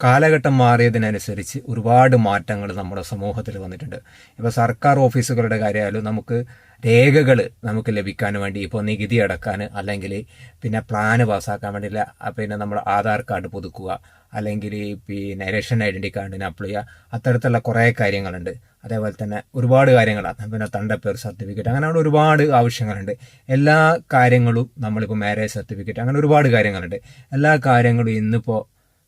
കാലഘട്ടം മാറിയതിനനുസരിച്ച് ഒരുപാട് മാറ്റങ്ങൾ നമ്മുടെ സമൂഹത്തിൽ വന്നിട്ടുണ്ട്. ഇപ്പോൾ സർക്കാർ ഓഫീസുകളുടെ കാര്യമായാലും നമുക്ക് രേഖകൾ നമുക്ക് ലഭിക്കാൻ വേണ്ടി ഇപ്പോൾ നികുതി അടക്കാൻ അല്ലെങ്കിൽ പിന്നെ പ്ലാന് പാസ്സാക്കാൻ വേണ്ടിയില്ല പിന്നെ നമ്മൾ ആധാർ കാർഡ് പുതുക്കുക അല്ലെങ്കിൽ പിന്നെ റേഷൻ ഐഡന്റി കാർഡിന് അപ്ലൈ ചെയ്യുക. അത്തരത്തിലുള്ള കുറേ കാര്യങ്ങളുണ്ട്. അതേപോലെ തന്നെ ഒരുപാട് കാര്യങ്ങളാണ് പിന്നെ തണ്ടപ്പേർ സർട്ടിഫിക്കറ്റ് അങ്ങനെയുള്ള ഒരുപാട് ആവശ്യങ്ങളുണ്ട്. എല്ലാ കാര്യങ്ങളും നമ്മളിപ്പോൾ മാരേജ് സർട്ടിഫിക്കറ്റ് അങ്ങനെ ഒരുപാട് കാര്യങ്ങളുണ്ട്. എല്ലാ കാര്യങ്ങളും ഇന്നിപ്പോൾ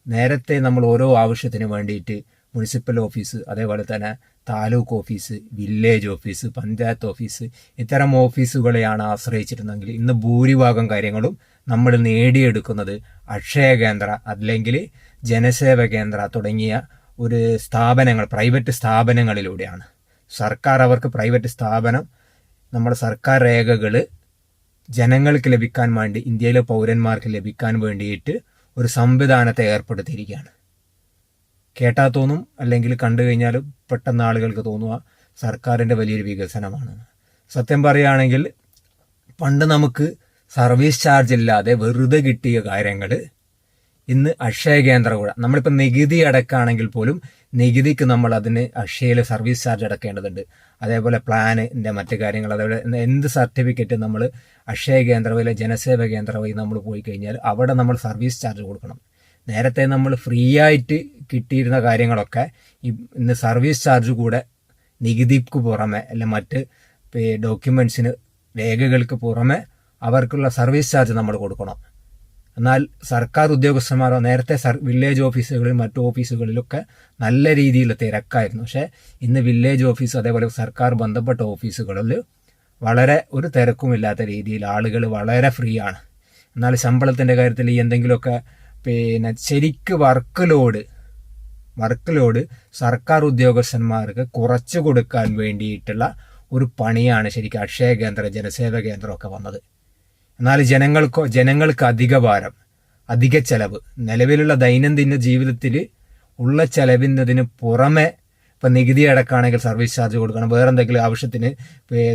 നേരത്തെ നമ്മൾ ഓരോ ആവശ്യത്തിന് വേണ്ടിയിട്ട് മുനിസിപ്പൽ ഓഫീസ് അതേപോലെ തന്നെ taluk office village office panchayat office ഇത്തരം ഓഫീസുകളെയാണ് ആശ്രയിച്ചിരുന്നെങ്കിൽ ഇന്ന് ഭൂരിഭാഗം കാര്യങ്ങളും നമ്മൾ നേടിയെടുക്കുന്നത് അക്ഷയ കേന്ദ്ര അല്ലെങ്കിൽ ജനസേവ കേന്ദ്ര തുടങ്ങിയ ഒരു സ്ഥാപനങ്ങൾ പ്രൈവറ്റ് സ്ഥാപനങ്ങളിലൂടെയാണ്. സർക്കാർ അവർക്ക് പ്രൈവറ്റ് സ്ഥാപനം നമ്മുടെ സർക്കാർ രേഖകൾ ജനങ്ങൾക്ക് ലഭിക്കാൻ വേണ്ടി ഇന്ത്യയിലെ പൗരന്മാർക്ക് ലഭിക്കാൻ വേണ്ടിയിട്ട് ഒരു സംവിധാനത്തെ ഏർപ്പെടുത്തിയിരിക്കുകയാണ്. കേട്ടാ തോന്നും അല്ലെങ്കിൽ കണ്ടു കഴിഞ്ഞാൽ പെട്ടെന്ന് ആളുകൾക്ക് തോന്നുക സർക്കാരിന്റെ വലിയൊരു വികസനമാണ്. സത്യം പറയുകയാണെങ്കിൽ പണ്ട് നമുക്ക് സർവീസ് ചാർജ് ഇല്ലാതെ വെറുതെ കിട്ടിയ കാര്യങ്ങൾ ഇന്ന് അക്ഷയ കേന്ദ്ര കൂടെ നമ്മളിപ്പോൾ നികുതി അടക്കാണെങ്കിൽ പോലും നികുതിക്ക് നമ്മൾ അതിന് അക്ഷയയിൽ സർവീസ് ചാർജ് അടക്കേണ്ടതുണ്ട്. അതേപോലെ പ്ലാനിന്റെ മറ്റു കാര്യങ്ങൾ അതേപോലെ എന്ത് സർട്ടിഫിക്കറ്റ് നമ്മൾ അക്ഷയ കേന്ദ്ര വഴി ജനസേവ കേന്ദ്ര വഴി നമ്മൾ പോയി കഴിഞ്ഞാൽ അവിടെ നമ്മൾ സർവീസ് ചാർജ് കൊടുക്കണം. നേരത്തെ നമ്മൾ ഫ്രീ ആയിട്ട് കിട്ടിയിരുന്ന കാര്യങ്ങളൊക്കെ ഇന്ന് സർവീസ് ചാർജ് കൂടെ നികുതിക്ക് പുറമെ അല്ല മറ്റ് ഡോക്യുമെന്റ്സിന് രേഖകൾക്ക് പുറമെ അവർക്കുള്ള സർവീസ് ചാർജ് നമ്മൾ കൊടുക്കണം. എന്നാൽ സർക്കാർ ഉദ്യോഗസ്ഥന്മാരോ നേരത്തെ സർ വില്ലേജ് ഓഫീസുകളിലും മറ്റു ഓഫീസുകളിലൊക്കെ നല്ല രീതിയിൽ തിരക്കായിരുന്നു. പക്ഷേ ഇന്ന് വില്ലേജ് ഓഫീസ് അതേപോലെ സർക്കാർ ബന്ധപ്പെട്ട ഓഫീസുകളിൽ വളരെ ഒരു തിരക്കുമില്ലാത്ത രീതിയിൽ ആളുകൾ വളരെ ഫ്രീ ആണ്. എന്നാൽ ശമ്പളത്തിന്റെ കാര്യത്തിൽ ഈ എന്തെങ്കിലുമൊക്കെ പിന്നെ ശരിക്ക് വർക്ക് ലോഡ് വർക്ക് ലോഡ് സർക്കാർ ഉദ്യോഗസ്ഥന്മാർക്ക് കുറച്ചു കൊടുക്കാൻ വേണ്ടിയിട്ടുള്ള ഒരു പണിയാണ് ശരിക്കും അക്ഷയ കേന്ദ്രം ജനസേവ കേന്ദ്രമൊക്കെ വന്നത്. എന്നാൽ ജനങ്ങൾക്കോ ജനങ്ങൾക്ക് അധിക ഭാരം അധിക ചെലവ്. നിലവിലുള്ള ദൈനംദിന ജീവിതത്തിൽ ഉള്ള ചെലവിന്നതിന് പുറമെ ഇപ്പം നികുതി അടക്കാണെങ്കിൽ സർവീസ് ചാർജ് കൊടുക്കണം. വേറെ എന്തെങ്കിലും ആവശ്യത്തിന്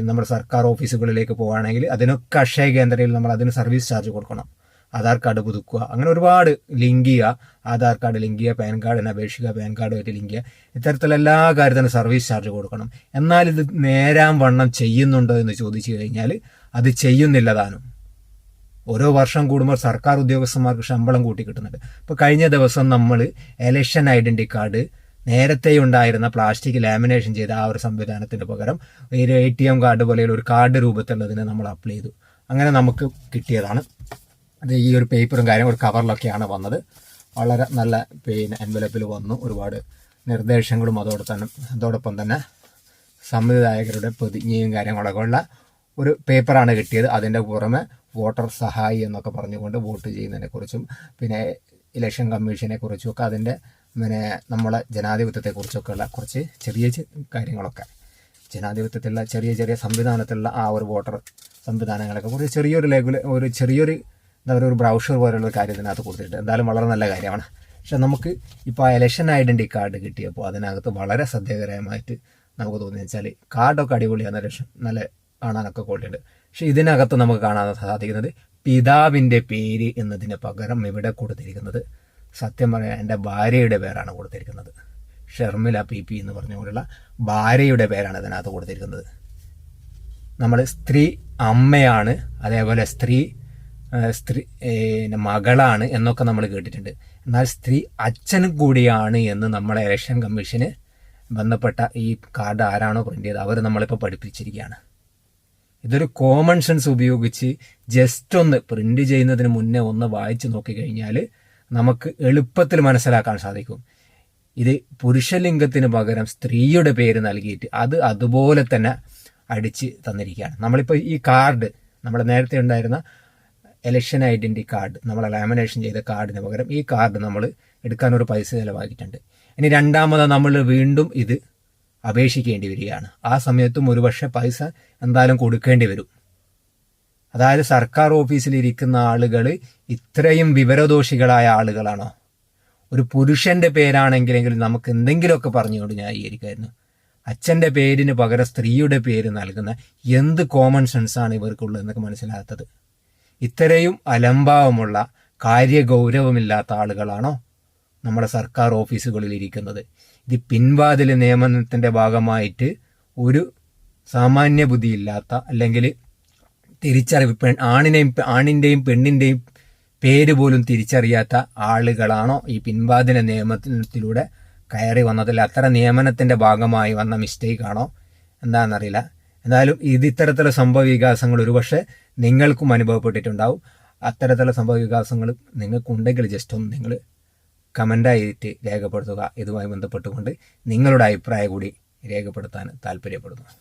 നമ്മുടെ സർക്കാർ ഓഫീസുകളിലേക്ക് പോകുകയാണെങ്കിൽ അതിനൊക്കെ അക്ഷയ കേന്ദ്രയിൽ നമ്മൾ അതിന് സർവീസ് ചാർജ് കൊടുക്കണം. ആധാർ കാർഡ് പുതുക്കുക. അങ്ങനെ ഒരുപാട് ലിങ്ക് ചെയ്യുക. ആധാർ കാർഡ് ലിങ്ക് ചെയ്യുക പാൻ കാർഡിന് അപേക്ഷിക്കുക പാൻ കാർഡുമായിട്ട് ലിങ്ക് ചെയ്യുക. ഇത്തരത്തിലുള്ള എല്ലാ കാര്യത്തിനും സർവീസ് ചാർജ് കൊടുക്കണം. എന്നാൽ ഇത് നേരാം വണ്ണം ചെയ്യുന്നുണ്ടോ എന്ന് ചോദിച്ചു കഴിഞ്ഞാൽ അത് ചെയ്യുന്നില്ല താനും. ഓരോ വർഷം കൂടുമ്പോൾ സർക്കാർ ഉദ്യോഗസ്ഥന്മാർക്ക് ശമ്പളം കൂട്ടി കിട്ടുന്നുണ്ട് ഇപ്പോൾ കഴിഞ്ഞ ദിവസം നമ്മൾ എലക്ഷൻ ഐഡന്റി കാർഡ് നേരത്തെ ഉണ്ടായിരുന്ന പ്ലാസ്റ്റിക് ലാമിനേഷൻ ചെയ്ത ആ ഒരു സംവിധാനത്തിന് പകരം ഒരു എ ടി എം കാർഡ് പോലെയുള്ള ഒരു കാർഡ് രൂപത്തിലുള്ളതിന് നമ്മൾ അപ്ലൈ ചെയ്തു. അങ്ങനെ നമുക്ക് കിട്ടിയതാണ്. അത് ഈ ഒരു പേപ്പറും കാര്യം ഒരു കവറിലൊക്കെയാണ് വന്നത്. വളരെ നല്ല പിന്നെ എൻവലപ്പിൽ വന്നു. ഒരുപാട് നിർദ്ദേശങ്ങളും അതോടൊപ്പം തന്നെ അതോടൊപ്പം തന്നെ സംവിധായകരുടെ പ്രതിജ്ഞയും കാര്യങ്ങളൊക്കെ ഉള്ള ഒരു പേപ്പറാണ് കിട്ടിയത്. അതിന്റെ പുറമെ വോട്ടർ സഹായി എന്നൊക്കെ പറഞ്ഞുകൊണ്ട് വോട്ട് ചെയ്യുന്നതിനെക്കുറിച്ചും പിന്നെ ഇലക്ഷൻ കമ്മീഷനെ കുറിച്ചും ഒക്കെ അതിന്റെ പിന്നെ നമ്മളെ ജനാധിപത്യത്തെക്കുറിച്ചൊക്കെ ഉള്ള കുറച്ച് ചെറിയ കാര്യങ്ങളൊക്കെ. ജനാധിപത്യത്തിലുള്ള ചെറിയ ചെറിയ സംവിധാനത്തിലുള്ള ആ ഒരു വോട്ടർ സംവിധാനങ്ങളൊക്കെ കുറച്ച് ചെറിയൊരു ലെഗുല ഒരു ചെറിയൊരു എന്താ പറയുക ഒരു ബ്രൗഷർ പോലുള്ള ഒരു കാര്യത്തിനകത്ത് കൊടുത്തിട്ട് എന്തായാലും വളരെ നല്ല കാര്യമാണ്. പക്ഷെ നമുക്ക് ഇപ്പോൾ ആ ഇലക്ഷൻ ഐഡന്റി കാർഡ് കിട്ടിയപ്പോൾ അതിനകത്ത് വളരെ ശ്രദ്ധേയകരമായിട്ട് നമുക്ക് തോന്നിയെന്ന് വെച്ചാൽ കാർഡൊക്കെ അടിപൊളിയാണ് ഇലക്ഷൻ നല്ല കാണാനൊക്കെ ക്വാളിറ്റി പക്ഷെ ഇതിനകത്ത് നമുക്ക് കാണാൻ സാധിക്കുന്നത് പിതാവിന്റെ പേര് എന്നതിന് പകരം ഇവിടെ കൊടുത്തിരിക്കുന്നത് സത്യം പറയാൻ എന്റെ ഭാര്യയുടെ പേരാണ് കൊടുത്തിരിക്കുന്നത്. ഷെർമില പി പി എന്ന് പറഞ്ഞുകൊണ്ടുള്ള ഭാര്യയുടെ പേരാണ് ഇതിനകത്ത് കൊടുത്തിരിക്കുന്നത്. നമ്മൾ സ്ത്രീ അമ്മയാണ് അതേപോലെ സ്ത്രീ സ്ത്രീ മകളാണ് എന്നൊക്കെ നമ്മൾ കേട്ടിട്ടുണ്ട്. എന്നാൽ സ്ത്രീ അച്ഛനും കൂടിയാണ് എന്ന് നമ്മളെ ഇലക്ഷൻ കമ്മീഷന് ബന്ധപ്പെട്ട ഈ കാർഡ് ആരാണോ പ്രിന്റ് ചെയ്തത് അവർ നമ്മളിപ്പോൾ പഠിപ്പിച്ചിരിക്കുകയാണ്. ഇതൊരു കോമൺ സെൻസ് ഉപയോഗിച്ച് ജസ്റ്റ് ഒന്ന് പ്രിന്റ് ചെയ്യുന്നതിന് മുന്നേ ഒന്ന് വായിച്ചു നോക്കിക്കഴിഞ്ഞാൽ നമുക്ക് എളുപ്പത്തിൽ മനസ്സിലാക്കാൻ സാധിക്കും. ഇത് പുരുഷലിംഗത്തിന് പകരം സ്ത്രീയുടെ പേര് നൽകിയിട്ട് അത് അതുപോലെ തന്നെ അടിച്ച് തന്നിരിക്കുകയാണ്. നമ്മളിപ്പോൾ ഈ കാർഡ് നമ്മൾ നേരത്തെ ഉണ്ടായിരുന്ന എലക്ഷൻ ഐഡന്റി കാർഡ് നമ്മൾ ലാമിനേഷൻ ചെയ്ത കാർഡിന് പകരം ഈ കാർഡ് നമ്മൾ എടുക്കാൻ ഒരു പൈസ ചിലവാക്കിയിട്ടുണ്ട്. ഇനി രണ്ടാമത് നമ്മൾ വീണ്ടും ഇത് അപേക്ഷിക്കേണ്ടി വരികയാണ്. ആ സമയത്തും ഒരുപക്ഷെ പൈസ എന്തായാലും കൊടുക്കേണ്ടി വരും. അതായത് സർക്കാർ ഓഫീസിൽ ഇരിക്കുന്ന ആളുകൾ ഇത്രയും വിവരദോഷികളായ ആളുകളാണോ? ഒരു പുരുഷന്റെ പേരാണെങ്കിലെങ്കിലും നമുക്ക് എന്തെങ്കിലുമൊക്കെ പറഞ്ഞുകൊണ്ട് ന്യായീകരിക്കായിരുന്നു. അച്ഛന്റെ പേരിന് പകരം സ്ത്രീയുടെ പേര് നൽകുന്ന എന്ത് കോമൺ സെൻസ് ആണ് ഇവർക്കുള്ളത് എന്നൊക്കെ മനസ്സിലാകാത്തത്. ഇത്രയും അലംഭാവമുള്ള കാര്യഗൗരവമില്ലാത്ത ആളുകളാണോ നമ്മുടെ സർക്കാർ ഓഫീസുകളിൽ ഇരിക്കുന്നത് ഇത് പിൻവാതിൽ നിയമനത്തിന്റെ ഭാഗമായിട്ട് ഒരു സാമാന്യ ബുദ്ധിയില്ലാത്ത അല്ലെങ്കിൽ തിരിച്ചറിവ് പെൺ ആണിനെയും ആണിന്റെയും പെണ്ണിന്റെയും പേര് പോലും തിരിച്ചറിയാത്ത ആളുകളാണോ ഈ പിൻവാതില നിയമത്തിലൂടെ കയറി വന്നതിൽ അത്ര നിയമനത്തിന്റെ ഭാഗമായി വന്ന മിസ്റ്റേക്ക് ആണോ എന്താണെന്നറിയില്ല. എന്തായാലും ഇത് ഇത്തരത്തിലുള്ള സംഭവ വികാസങ്ങൾ ഒരുപക്ഷെ നിങ്ങൾക്കും അനുഭവപ്പെട്ടിട്ടുണ്ടാവും. അത്തരത്തിലുള്ള സംഭവ വികാസങ്ങൾ നിങ്ങൾക്കുണ്ടെങ്കിൽ ജസ്റ്റ് ഒന്ന് നിങ്ങൾ കമന്റായിട്ട് രേഖപ്പെടുത്തുക. ഇതുമായി ബന്ധപ്പെട്ടുകൊണ്ട് നിങ്ങളുടെ അഭിപ്രായം കൂടി രേഖപ്പെടുത്താൻ താല്പര്യപ്പെടുന്നു.